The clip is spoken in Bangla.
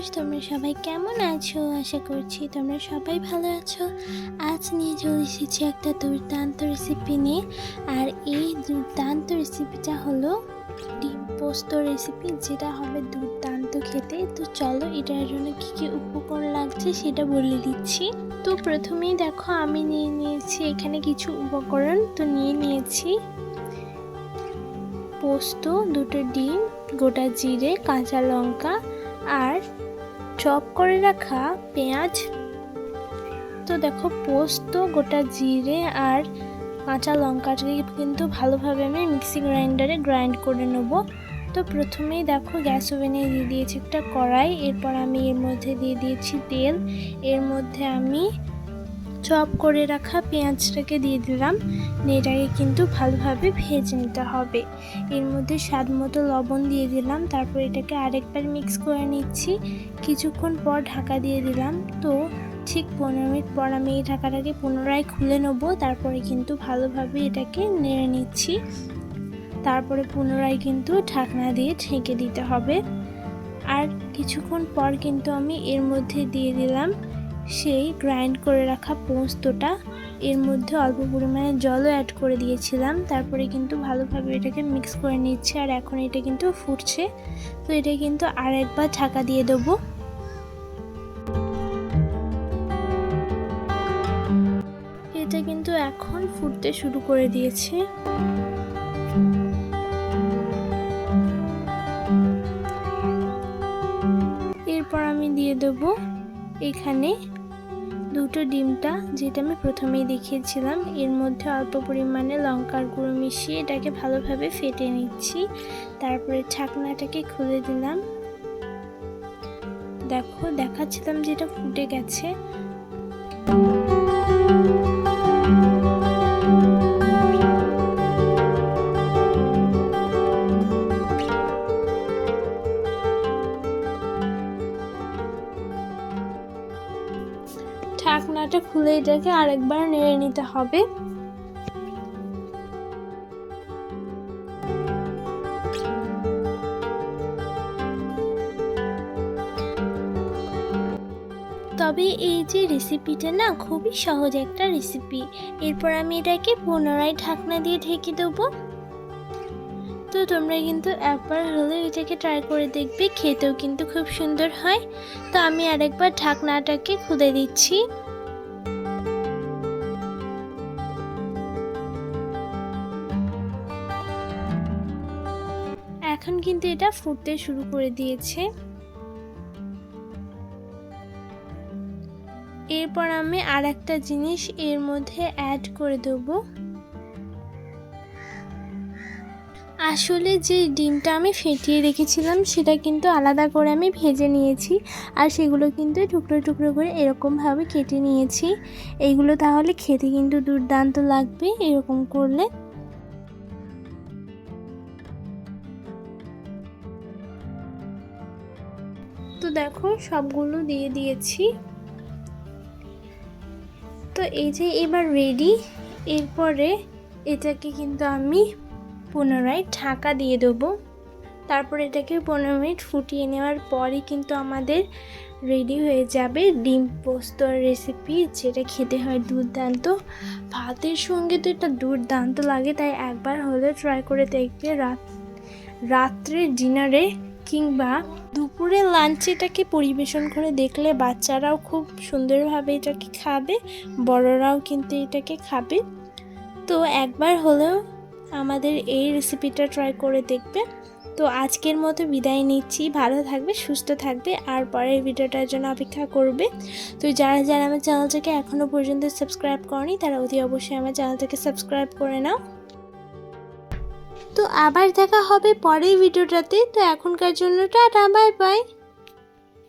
মানুষ, তোমরা সবাই কেমন আছো? আশা করছি তোমরা সবাই ভালো আছো। আজ নিয়ে চলে এসেছি একটা দুর্দান্ত রেসিপি নিয়ে। আর এই দুর্দান্ত রেসিপিটা হলো ডিম পোস্ত রেসিপি যেটা হবে দুর্দান্ত খেতে। তো চলো, এটার জন্য কী কী উপকরণ লাগছে সেটা বলে দিচ্ছি। তো প্রথমেই দেখো, আমি নিয়ে নিয়েছি এখানে কিছু উপকরণ। তো নিয়ে নিয়েছি পোস্ত, দুটো ডিম, গোটা জিরে, কাঁচা লঙ্কা আর চপ করে রাখা পেঁয়াজ। তো দেখো, পোস্ত, গোটা জিরে আর কাঁচা লঙ্কাটাকে কিন্তু ভালোভাবে আমি মিক্সি গ্রাইন্ডারে গ্রাইন্ড করে নেব। তো প্রথমেই দেখো, গ্যাস ওভেনে দিয়ে দিয়েছি একটা কড়াই। এরপর আমি এর মধ্যে দিয়ে দিয়েছি তেল। এর মধ্যে আমি চপ করে রাখা পেঁয়াজটাকে দিয়ে দিলাম। এটাকে কিন্তু ভালোভাবে ভেজে নিতে হবে। এর মধ্যে স্বাদ মতো লবণ দিয়ে দিলাম। তারপর এটাকে আরেকবার মিক্স করে নিচ্ছি। কিছুক্ষণ পর ঢাকা দিয়ে দিলাম। তো ঠিক পনেরো মিনিট পর আমি এই ঢাকাটাকে পুনরায় খুলে নেব। তারপরে কিন্তু ভালোভাবে এটাকে নেড়ে নিচ্ছি। তারপরে পুনরায় কিন্তু ঢাকনা দিয়ে ঢেকে দিতে হবে। আর কিছুক্ষণ পর কিন্তু আমি এর মধ্যে দিয়ে দিলাম সেই গ্রাইন্ড করে রাখা পোস্তটা এর মধ্যে অল্প পরিমাণে জলও অ্যাড করে দিয়েছিলাম। তারপরে কিন্তু ভালোভাবে এটাকে মিক্স করে নিচ্ছে আর এখন এটা কিন্তু ফুটছে। তো এটা কিন্তু আর একবার ঢাকা দিয়ে দেবো। এটা কিন্তু এখন ফুটতে শুরু করে দিয়েছে। এরপর আমি দিয়ে দেবো এখানে দুটো ডিমটা যেটা আমি প্রথমেই দেখিয়েছিলাম, এর মধ্যে অল্প পরিমাণে লঙ্কার গুঁড়ো মিশিয়ে এটাকে ভালোভাবে ফেটে নিচ্ছি। তারপরে ছাকনাটাকে খুলে দিলাম। দেখো, দেখাচ্ছিলাম যেটা ফুটে গেছে। ঢাকনাটা খুলে এটাকে আরেকবার নেড়ে নিতে হবে। তবে এই যে রেসিপিটা না, খুবই সহজ একটা রেসিপি। এরপর আমি এটাকে পুনরায় ঢাকনা দিয়ে ঢেকে দেবো। তো তোমরা কিন্তু একবার হলেও এটাকে ট্রাই করে দেখবে, খেতেও কিন্তু খুব সুন্দর হয়। তো আমি আরেকবার ঢাকনাটাকে খুলে দিচ্ছি। এখন কিন্তু এটা ফুটতে শুরু করে দিয়েছে। এরপর আমি আর একটা জিনিস এর মধ্যে অ্যাড করে দেবো। আসলে যে ডিমটা আমি ফেটিয়ে রেখেছিলাম, সেটা কিন্তু আলাদা করে আমি ভেজে নিয়েছি। আর সেগুলো কিন্তু টুকরো টুকরো করে এরকমভাবে কেটে নিয়েছি। এইগুলো তাহলে খেতে কিন্তু দুর্দান্ত লাগবে এরকম করলে। তো দেখো, সবগুলো দিয়ে দিয়েছি। তো এই যে এবার রেডি এরপরে এটাকে কিন্তু আমি পুনরায় ঢাকা দিয়ে দেবো। তারপর এটাকে পনেরো মিনিট ফুটিয়ে নেওয়ার পরই কিন্তু আমাদের রেডি হয়ে যাবে ডিম পোস্তর রেসিপি যেটা খেতে হয় দুর্দান্ত। ভাতের সঙ্গে তো এটা দুর্দান্ত লাগে, তাই একবার হলে ট্রাই করে দেখবে রাত রাত্রে ডিনারে কিংবা দুপুরে লাঞ্চে এটাকে পরিবেশন করে দেখলে বাচ্চারাও খুব সুন্দরভাবে এটাকে খাবে, বড়রাও কিন্তু এটাকে খাবে। তো একবার হলেও আমাদের এই রেসিপিটা ট্রাই করে দেখবে। তো আজকের মতো বিদায় নিচ্ছি। ভালো থাকবে, সুস্থ থাকবে, আর পরের ভিডিওটার জন্য অপেক্ষা করবে। তো যারা যারা আমার চ্যানেলটাকে এখনও পর্যন্ত সাবস্ক্রাইব করনি, তারা অতি অবশ্যই আমার চ্যানেলটাকে সাবস্ক্রাইব করে নাও। তো আবার দেখা হবে পরের ভিডিওটাতে। তো এখনকার জন্য টাটা বাই বাই